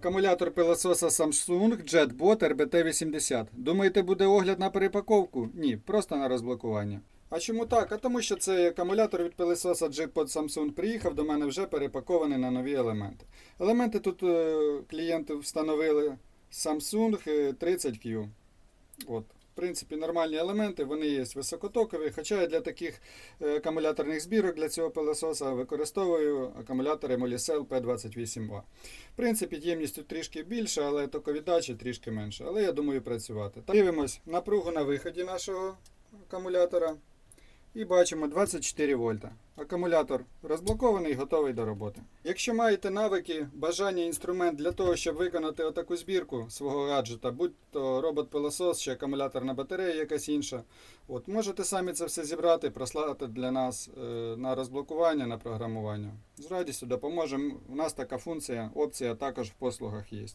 Акумулятор пилососа Samsung JetBot RBT80. Думаєте, буде огляд на перепаковку? Ні, просто на розблокування. А чому так? А тому що цей акумулятор від пилососа JetBot Samsung приїхав до мене вже перепакований на нові елементи. Елементи тут е, клієнти встановили Samsung е, 30Q. От. Принципі, нормальні елементи, вони є високотокові, хоча я для таких е, акумуляторних збірок для цього пилососа використовую акумулятори Molicel P28A. В принципі, ємністю трішки більша, але токовіддача трішки менше. Але я думаю працювати. Дивимось напругу на виході нашого акумулятора. І бачимо 24 вольта. Акумулятор розблокований, готовий до роботи. Якщо маєте навики, бажання інструмент для того, щоб виконати отаку збірку свого гаджета, будь то робот-пилосос чи акумуляторна батарея якась інша, от, можете самі це все зібрати, прослати для нас е, на розблокування, на програмування. З радістю допоможемо. У нас така функція, опція також в послугах є.